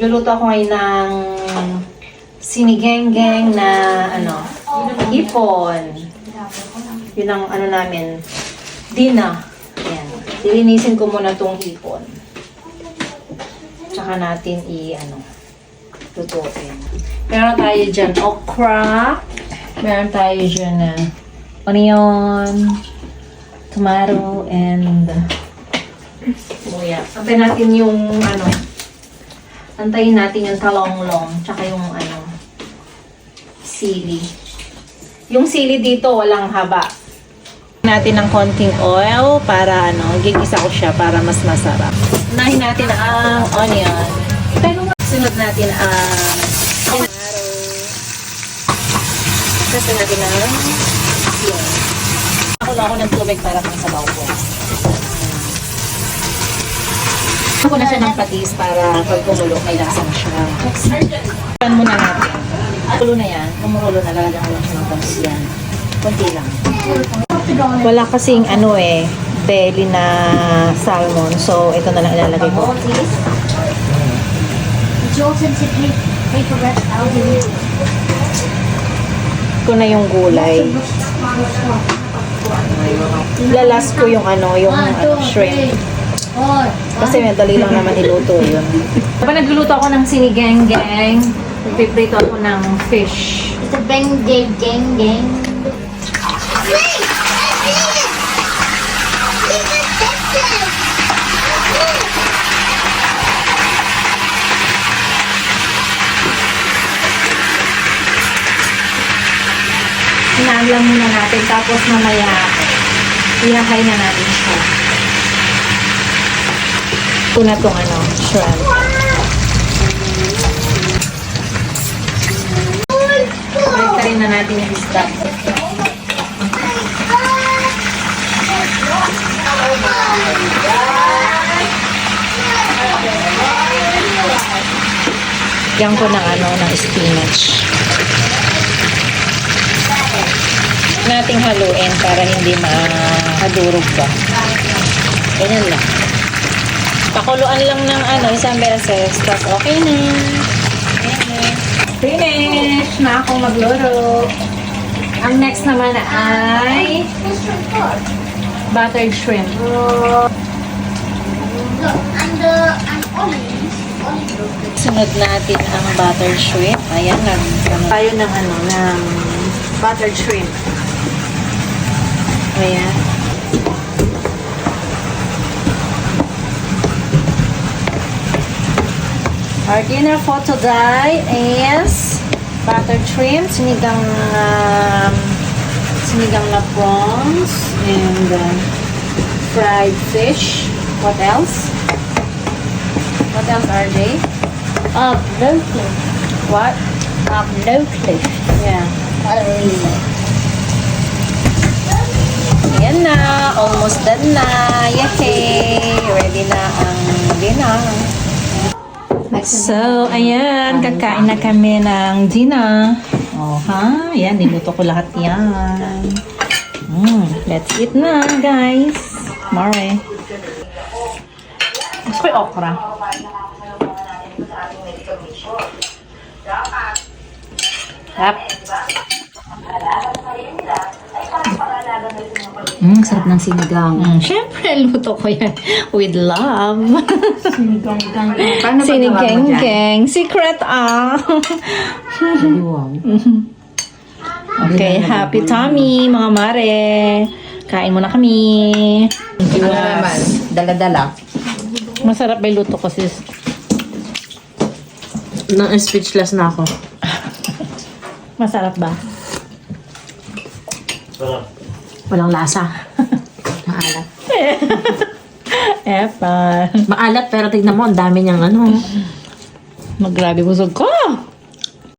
Luluto ako ngayon ng sinigeng-geng na ano, hipon. Yun ang ano namin, dina. Ayan. Lilinisin ko muna tong hipon. Tsaka natin i, ano, lutuin. Meron tayo dyan okra. Meron tayo dyan na onion, tomato, and luya. Antay natin yung ano, antayin natin yung talonglong, tsaka yung ano, sili. Yung sili dito, walang haba. Natin ng konting oil para ano, gigisa ko siya para mas masarap. Unahin natin ang onion. Sunod natin ang tomato. Kasi natin ang yun. Ako na ako ng tubig para pang sabaw ko. Ako na siya ng patis para pag kumulo, may lasa na siya. Pan muna natin. Kulo na yan. Kumukulo na lang siya ng patis yan. Kunti lang. Wala kasing ano eh, belly na salmon. So, ito na lang ilalagay ko. Rest out of Ito na yung gulay. Lalas ko yung ano, yung ano, shrimp. Kasi madali lang naman iluto yun. Kapag nagluluto ako ng sinigang-gang, nagpiprito ako ng fish. It's a bang gang gang gang. Hinaan lang muna natin, tapos mamaya, ihahay na natin siya. Ito na itong ano, shrimp. Balik na natin yung isda. Yan ko ng ano, ng spinach. Nating haluin para hindi mahadurog pa. Ganyan lang. Pakuluan lang ng ano, isang beses. Tapos okay na. Ayan. Finish na akong magluro. Ang next naman ay buttered shrimp. Sunod natin ang buttered shrimp. Ayan, nag tayo ng ano, ng buttered shrimp. Ayan. Our dinner for today is buttered shrimp, sinigang um, sinigang na prawns, and uh, fried fish. What else? What else are they? Of local. What? Of local. Yeah. Olives. Ayan na. Almost done na. Yay! Ready na ang dinner. So, ayan. Kakain na kami ng dinner. Oh, ha? Ayan. Niluto ko lahat yan. Mm, let's eat na, guys. Mare. Gusto ko yung okra. Yep. Mm, sarap ng sinigang. Mm, Siyempre, luto ko yan with love. Sinigang. Paano Sinigeng-geng. Secret ah. Okay, happy tummy, mga mare. Kain muna kami. Ano naman? Dala-dala. Masarap ba yung luto ko, sis? Na-speechless na ako. Masarap ba? Walang lasa. Maalat. Epa. Maalat pero tignan mo, ang dami niyang ano. Maggrabe busog ko.